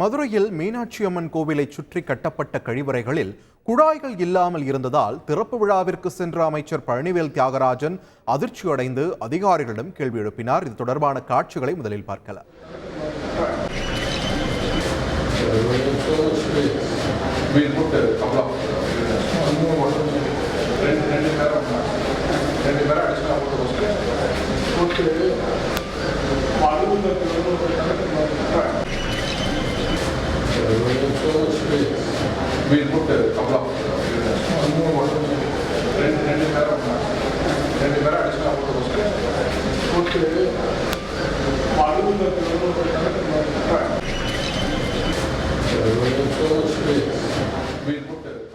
மதுரையில் மீனாட்சி அம்மன் கோவிலை சுற்றி கட்டப்பட்ட கழிவறைகளில் குழாய்கள் இல்லாமல் இருந்ததால் திறப்பு விழாவிற்கு சென்ற அமைச்சர் பழனிவேல் தியாகராஜன் அதிர்ச்சியடைந்து அதிகாரிகளிடம் கேள்வி எழுப்பினார். இது தொடர்பான காட்சிகளை முதலில் பார்க்கலாம். ரெண்டு பேரும் ரெண்டு பேரும் அடிஷனல் போட்டு போட்டு We'll put a couple of, ரெண்டு பேரும் ரெண்டு பேரும் அடிஷனல் போட்டு போட்டு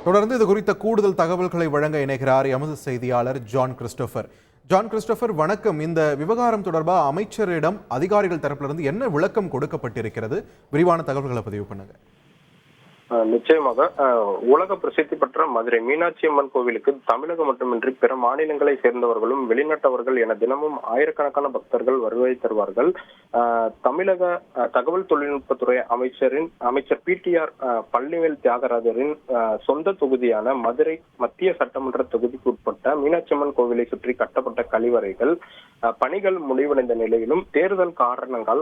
தொடர்ந்து இது குறித்த கூடுதல் தகவல்களை வழங்க இணைகிறார் எமது செய்தியாளர் ஜான் கிறிஸ்டோபர். ஜான் கிறிஸ்டோபர் வணக்கம். இந்த விவகாரம் தொடர்பாக அமைச்சரிடம் அதிகாரிகள் தரப்பிலிருந்து என்ன விளக்கம் கொடுக்கப்பட்டிருக்கிறது? விரிவான தகவல்களை பதிவு பண்ணுங்க. நிச்சயமாக. உலக பிரசித்தி பெற்ற மதுரை மீனாட்சி அம்மன் கோவிலுக்கு தமிழகம் மட்டுமின்றி பிற மாநிலங்களை சேர்ந்தவர்களும் வெளிநாட்டவர்கள் என தினமும் ஆயிரக்கணக்கான பக்தர்கள் வருகை தருவார்கள். தமிழக அஹ், தகவல் தொழில்நுட்பத்துறை அமைச்சரின் அமைச்சர் பிடிஆர் பள்ளிவேல் தியாகராஜரின் சொந்த தொகுதியான மதுரை மத்திய சட்டமன்ற தொகுதிக்கு உட்பட்ட மீனாட்சி அம்மன் கோவிலை சுற்றி கட்டப்பட்ட கழிவறைகள் பணிகள் முடிவடைந்த நிலையிலும் தேர்தல் காரணங்கள்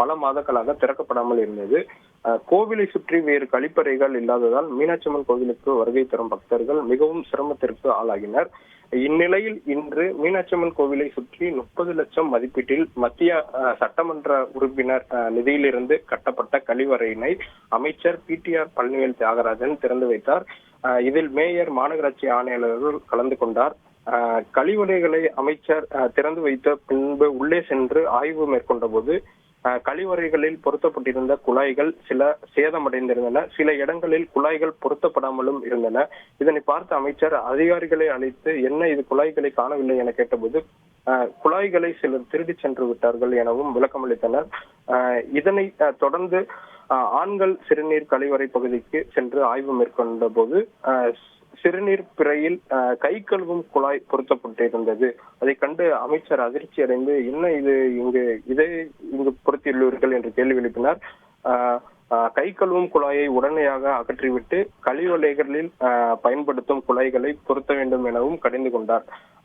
பல மாதங்களாக திறக்கப்படாமல் இருந்தது. அஹ், கோவிலை சுற்றி வேறு கழிப்பறைகள் இல்லாததால் மீனாட்சி அம்மன் கோவிலுக்கு வருகை தரும் பக்தர்கள் மிகவும் சிரமத்திற்கு ஆளாகினர். இந்நிலையில் இன்று மீனாட்சி அம்மன் கோவிலை சுற்றி முப்பது லட்சம் மதிப்பீட்டில் மத்திய அஹ், சட்டமன்ற உறுப்பினர் அஹ், நிதியிலிருந்து கட்டப்பட்ட கழிவறையினை அமைச்சர் பிடிஆர் பழனிவேல் தியாகராஜன் திறந்து வைத்தார். அஹ், இதில் மேயர் மாநகராட்சி ஆணையாளர்கள் கலந்து கொண்டார். அஹ், கழிவறைகளை அமைச்சர் அஹ், திறந்து வைத்த பின்பு உள்ளே சென்று ஆய்வு மேற்கொண்ட போது கழிவறைகளில் பொருத்தப்பட்டிருந்த குழாய்கள் சில சேதமடைந்திருந்தன. சில இடங்களில் குழாய்கள் பொருத்தப்படாமலும் இருந்தன. இதனை பார்த்த அமைச்சர் அதிகாரிகளை அழைத்து என்ன இது குழாய்களை காணவில்லை என கேட்டபோது குழாய்களை சிலர் திருடி சென்று விட்டார்கள் எனவும் விளக்கமளித்தனர் அஹ், இதனை அஹ், தொடர்ந்து ஆண்கள் சிறுநீர் கழிவறை பகுதிக்கு சென்று ஆய்வு மேற்கொண்ட போது சிறுநீர் பிறையில் கை கழுவும் குழாய் பொருத்தப்பட்டிருந்தது. அதை கண்டு அமைச்சர் அதிர்ச்சி அடைந்து என்ன இது இங்கு இதை இங்கு பொருத்தியுள்ளீர்கள்? என்று கேள்வி எழுப்பினார். கை கழுவும் குழாயை உடனடியாக அகற்றிவிட்டு கழிவறைகளில் பயன்படுத்தும் குழாய்களை பொருத்த வேண்டும் எனவும் கடிந்து கொண்டார்.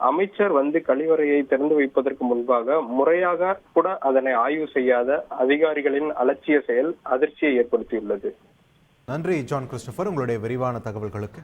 அமைச்சர் வந்து கழிவறையை திறந்து வைப்பதற்கு முன்பாக முறையாக கூட அதனை ஆய்வு செய்யாத அதிகாரிகளின் அலட்சிய செயல் அதிர்ச்சியை ஏற்படுத்தியுள்ளது. நன்றி ஜான் கிறிஸ்டபர். உங்களுடைய விரிவான தகவல்களுக்கு.